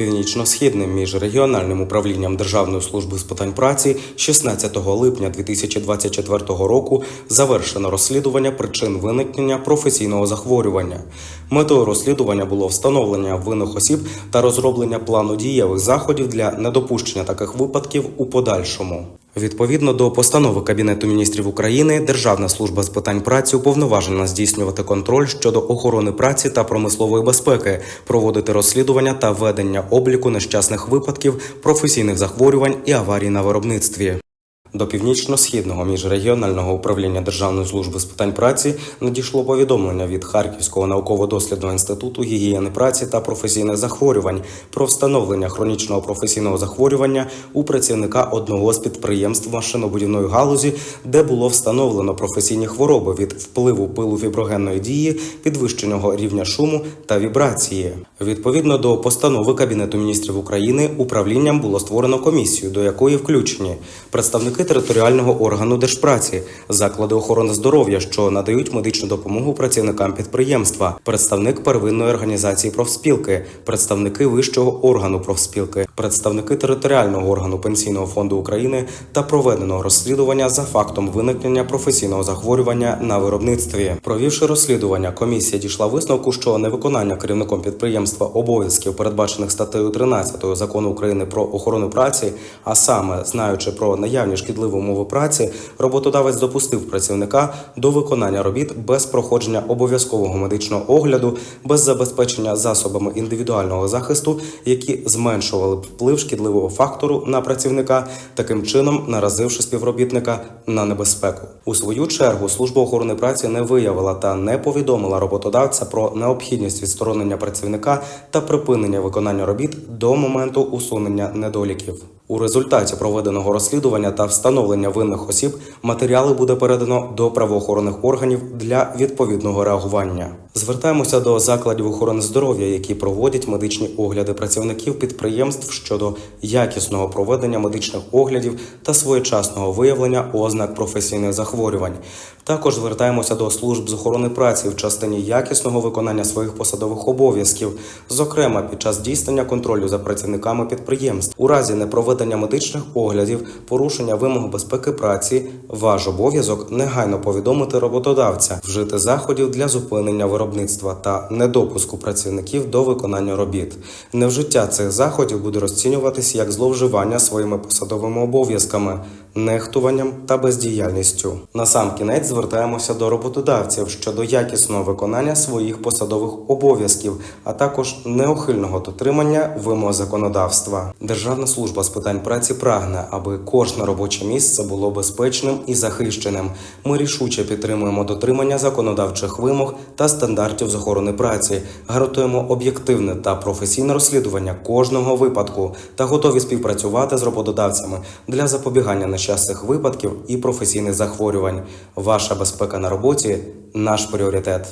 Північно-східним міжрегіональним управлінням Державної служби з питань праці 16 липня 2024 року завершено розслідування причин виникнення професійного захворювання. Метою розслідування було встановлення винних осіб та розроблення плану дієвих заходів для недопущення таких випадків у подальшому. Відповідно до постанови Кабінету міністрів України, Державна служба з питань праці уповноважена здійснювати контроль щодо охорони праці та промислової безпеки, проводити розслідування та ведення обліку нещасних випадків, професійних захворювань і аварій на виробництві. До північно-східного міжрегіонального управління Державної служби з питань праці надійшло повідомлення від Харківського науково-дослідного інституту гігієни праці та професійних захворювань про встановлення хронічного професійного захворювання у працівника одного з підприємств машинобудівної галузі, де було встановлено професійні хвороби від впливу пилу фіброгенної дії, підвищеного рівня шуму та вібрації. Відповідно до постанови Кабінету міністрів України, управлінням було створено комісію, до якої включені представники територіального органу держпраці, заклади охорони здоров'я, що надають медичну допомогу працівникам підприємства, представник первинної організації профспілки, представники вищого органу профспілки, представники територіального органу пенсійного фонду України та проведеного розслідування за фактом виникнення професійного захворювання на виробництві. Провівши розслідування, комісія дійшла висновку, що невиконання керівником підприємства обов'язків, передбачених статтею 13 закону України про охорону праці, а саме знаючи про наявні шкідливі умови праці, роботодавець допустив працівника до виконання робіт без проходження обов'язкового медичного огляду, без забезпечення засобами індивідуального захисту, які зменшували б вплив шкідливого фактору на працівника, таким чином наразивши співробітника на небезпеку. У свою чергу служба охорони праці не виявила та не повідомила роботодавця про необхідність відсторонення працівника та припинення виконання робіт до моменту усунення недоліків. У результаті проведеного розслідування та встановлення винних осіб матеріали буде передано до правоохоронних органів для відповідного реагування. Звертаємося до закладів охорони здоров'я, які проводять медичні огляди працівників підприємств щодо якісного проведення медичних оглядів та своєчасного виявлення ознак професійних захворювань. Також звертаємося до служб з охорони праці в частині якісного виконання своїх посадових обов'язків, зокрема під час здійснення контролю за працівниками підприємств. У разі непроведення медичних оглядів, порушення вимог безпеки праці, ваш обов'язок негайно повідомити роботодавця, вжити заходів для зупинення виробництва та недопуску працівників до виконання робіт. Невжиття цих заходів буде розцінюватись як зловживання своїми посадовими обов'язками, нехтуванням та бездіяльністю. На сам кінець звертаємося до роботодавців щодо якісного виконання своїх посадових обов'язків, а також неухильного дотримання вимог законодавства. Державна служба з питань праці прагне, аби кожне робоче місце було безпечним і захищеним. Ми рішуче підтримуємо дотримання законодавчих вимог та стандартів з охорони праці, гарантуємо об'єктивне та професійне розслідування кожного випадку та готові співпрацювати з роботодавцями для запобігання нещасних випадків і професійних захворювань. Ваша безпека на роботі наш пріоритет.